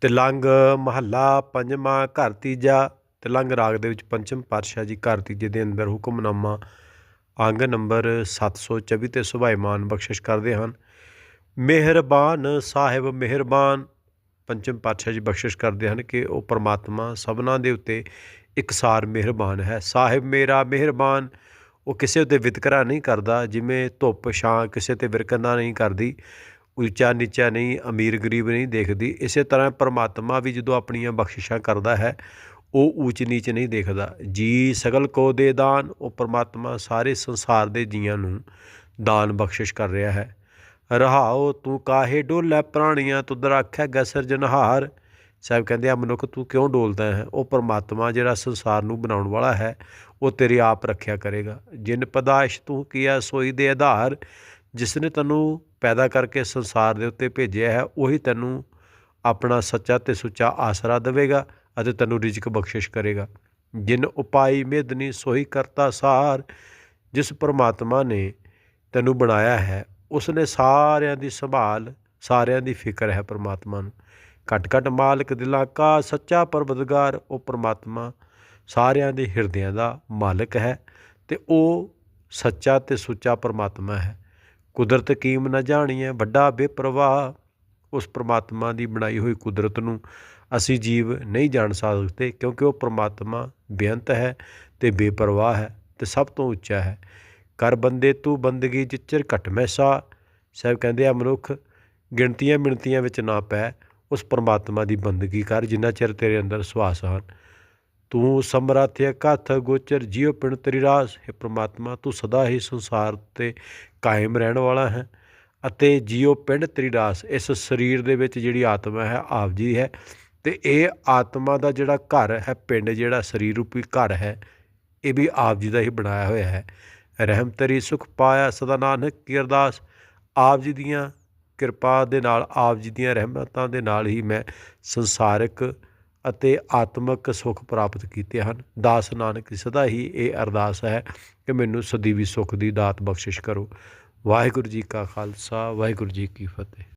ਤਿਲੰਗ ਮਹੱਲਾ ਪੰਜਵਾਂ, ਘਰ ਤੀਜਾ ਤਿਲੰਗ ਰਾਗ ਦੇ ਵਿੱਚ ਪੰਚਮ ਪਾਤਸ਼ਾਹ ਜੀ ਘਰ ਤੀਜੇ ਦੇ ਅੰਦਰ ਹੁਕਮਨਾਮਾ ਅੰਗ ਨੰਬਰ 724 ਤੇ ਸੁਭਾਈਮਾਨ ਬਖਸ਼ਿਸ਼ ਕਰਦੇ ਹਨ। ਮਿਹਰਬਾਨ ਸਾਹਿਬ, ਮਿਹਰਬਾਨ। ਪੰਚਮ ਪਾਤਸ਼ਾਹ ਜੀ ਬਖਸ਼ਿਸ਼ ਕਰਦੇ ਹਨ ਕਿ ਉਹ ਪਰਮਾਤਮਾ ਸਭਨਾਂ ਦੇ ਉੱਤੇ ਇਕਸਾਰ ਮਿਹਰਬਾਨ ਹੈ। ਸਾਹਿਬ ਮੇਰਾ ਮਿਹਰਬਾਨ। ਉਹ ਕਿਸੇ ਉੱਤੇ ਵਿਤਕਰਾ ਨਹੀਂ ਕਰਦਾ, ਜਿਵੇਂ ਧੁੱਪ, ਛਾਂ ਕਿਸੇ ਤੇ ਵਿਰਕੰਦਾ ਨਹੀਂ ਕਰਦੀ। ਉੱਚਾ ਨੀਚਾ ਨਹੀਂ, ਅਮੀਰ ਗਰੀਬ ਨਹੀਂ ਦੇਖਦੀ। ਇਸੇ ਤਰ੍ਹਾਂ ਪਰਮਾਤਮਾ ਵੀ ਜਦੋਂ ਆਪਣੀਆਂ ਬਖਸ਼ਿਸ਼ਾਂ ਕਰਦਾ ਹੈ, ਉਹ ਊਚ ਨੀਚ ਨਹੀਂ ਦੇਖਦਾ। ਜੀ ਸਗਲ ਕੋ ਦੇ ਦਾਨ, ਉਹ ਪਰਮਾਤਮਾ ਸਾਰੇ ਸੰਸਾਰ ਦੇ ਜੀਆਂ ਨੂੰ ਦਾਨ ਬਖਸ਼ਿਸ਼ ਕਰ ਰਿਹਾ ਹੈ। ਰਹਾਓ ਤੂੰ ਕਾਹੇ ਡੋਲੇ, ਪ੍ਰਾਣੀਆਂ ਤੁਧ ਰੱਖੈ ਗਸਰ ਜਨਹਾਰ। ਸਾਹਿਬ ਕਹਿੰਦੇ ਆ, ਮਨੁੱਖ ਤੂੰ ਕਿਉਂ ਡੋਲਦਾ ਹੈ? ਉਹ ਪਰਮਾਤਮਾ ਜਿਹੜਾ ਸੰਸਾਰ ਨੂੰ ਬਣਾਉਣ ਵਾਲਾ ਹੈ, ਉਹ ਤੇਰੀ ਆਪ ਰੱਖਿਆ ਕਰੇਗਾ। ਜਿਨ ਪਦਾਇਸ਼ ਤੂੰ ਕੀਆ, ਸੋਈ ਦੇ ਆਧਾਰ। ਜਿਸ ਨੇ ਤੈਨੂੰ ਪੈਦਾ ਕਰਕੇ ਸੰਸਾਰ ਦੇ ਉੱਤੇ ਭੇਜਿਆ ਹੈ, ਉਹੀ ਤੈਨੂੰ ਆਪਣਾ ਸੱਚਾ ਤੇ ਸੁੱਚਾ ਆਸਰਾ ਦੇਵੇਗਾ ਅਤੇ ਤੈਨੂੰ ਰਿਜ਼ਕ ਬਖਸ਼ਿਸ਼ ਕਰੇਗਾ। ਜਿਨ ਉਪਾਈ ਮੇਦਨੀ ਸੋਈ ਕਰਤਾ ਸਾਰ, ਜਿਸ ਪਰਮਾਤਮਾ ਨੇ ਤੈਨੂੰ ਬਣਾਇਆ ਹੈ, ਉਸ ਨੇ ਸਾਰਿਆਂ ਦੀ ਸੰਭਾਲ, ਸਾਰਿਆਂ ਦੀ ਫਿਕਰ ਹੈ ਪਰਮਾਤਮਾ ਨੂੰ। ਘਟ ਘਟ ਮਾਲਕ ਦਿਲਾਂ ਕਾ ਸੱਚਾ ਪਰਵਦਗਾਰ ਉਹ ਪਰਮਾਤਮਾ ਸਾਰਿਆਂ ਦੇ ਹਿਰਦਿਆਂ ਦਾ ਮਾਲਕ ਹੈ ਤੇ ਉਹ ਸੱਚਾ ਤੇ ਸੁੱਚਾ ਪਰਮਾਤਮਾ ਹੈ। ਕੁਦਰਤ ਕੀਮ ਨਾ ਜਾਣੀਏ ਵੱਡਾ ਬੇਪਰਵਾਹ। ਉਸ ਪ੍ਰਮਾਤਮਾ ਦੀ ਬਣਾਈ ਹੋਈ ਕੁਦਰਤ ਨੂੰ ਅਸੀਂ ਜੀਵ ਨਹੀਂ ਜਾਣ ਸਕਦੇ, ਕਿਉਂਕਿ ਉਹ ਪ੍ਰਮਾਤਮਾ ਬੇਅੰਤ ਹੈ ਤੇ ਬੇਪਰਵਾਹ ਹੈ ਤੇ ਸਭ ਤੋਂ ਉੱਚਾ ਹੈ। ਕਰ ਬੰਦੇ ਤੂੰ ਬੰਦਗੀ ਜਿਚਰ ਘਟ ਮੈਸਾ। ਸਾਹਿਬ ਕਹਿੰਦੇ ਆ, ਮਨੁੱਖ ਗਿਣਤੀਆਂ ਮਿਣਤੀਆਂ ਵਿੱਚ ਨਾ ਪੈ, ਉਸ ਪਰਮਾਤਮਾ ਦੀ ਬੰਦਗੀ ਕਰ, ਜਿੰਨਾ ਚਿਰ ਤੇਰੇ ਅੰਦਰ ਸੁਆਸ ਹਨ। ਤੂੰ ਸਮਰੱਥ ਕਥ ਗੋਚਰ ਜਿਉ ਪਿਣ ਤੇਰੀ ਰਾਸ। ਹੈ ਪ੍ਰਮਾਤਮਾ, ਤੂੰ ਸਦਾ ਹੀ ਸੰਸਾਰ ਤੇ ਕਾਇਮ ਰਹਿਣ ਵਾਲਾ ਹੈ ਅਤੇ ਜਿਉ ਪਿੰਡ ਤੇਰੀ ਰਾਸ। ਇਸ ਸਰੀਰ ਦੇ ਵਿੱਚ ਜਿਹੜੀ ਆਤਮਾ ਹੈ, ਆਪ ਜੀ ਹੈ ਤੇ ਇਹ ਆਤਮਾ ਦਾ ਜਿਹੜਾ ਘਰ ਹੈ, ਪਿੰਡ ਜਿਹੜਾ ਸਰੀਰ ਰੂਪੀ ਘਰ ਹੈ, ਇਹ ਵੀ ਆਪ ਜੀ ਦਾ ਹੀ ਬਣਾਇਆ ਹੋਇਆ ਹੈ। ਰਹਿਮ ਤੇਰੀ ਸੁਖ ਪਾਇਆ ਸਦਾ ਨਾਨਕ ਕੀ ਅਰਦਾਸ। ਆਪ ਜੀ ਦੀਆਂ ਕਿਰਪਾ ਦੇ ਨਾਲ, ਆਪ ਜੀ ਦੀਆਂ ਰਹਿਮਤਾਂ ਦੇ ਨਾਲ ਹੀ ਮੈਂ ਸੰਸਾਰਿਕ ਅਤੇ ਆਤਮਿਕ ਸੁਖ ਪ੍ਰਾਪਤ ਕੀਤੇ ਹਨ। ਦਾਸ ਨਾਨਕ ਸਦਾ ਹੀ ਇਹ ਅਰਦਾਸ ਹੈ ਕਿ ਮੈਨੂੰ ਸਦੀਵੀ ਸੁਖ ਦੀ ਦਾਤ ਬਖਸ਼ਿਸ਼ ਕਰੋ। ਵਾਹਿਗੁਰੂ ਜੀ ਕਾ ਖਾਲਸਾ, ਵਾਹਿਗੁਰੂ ਜੀ ਕੀ ਫਤਿਹ।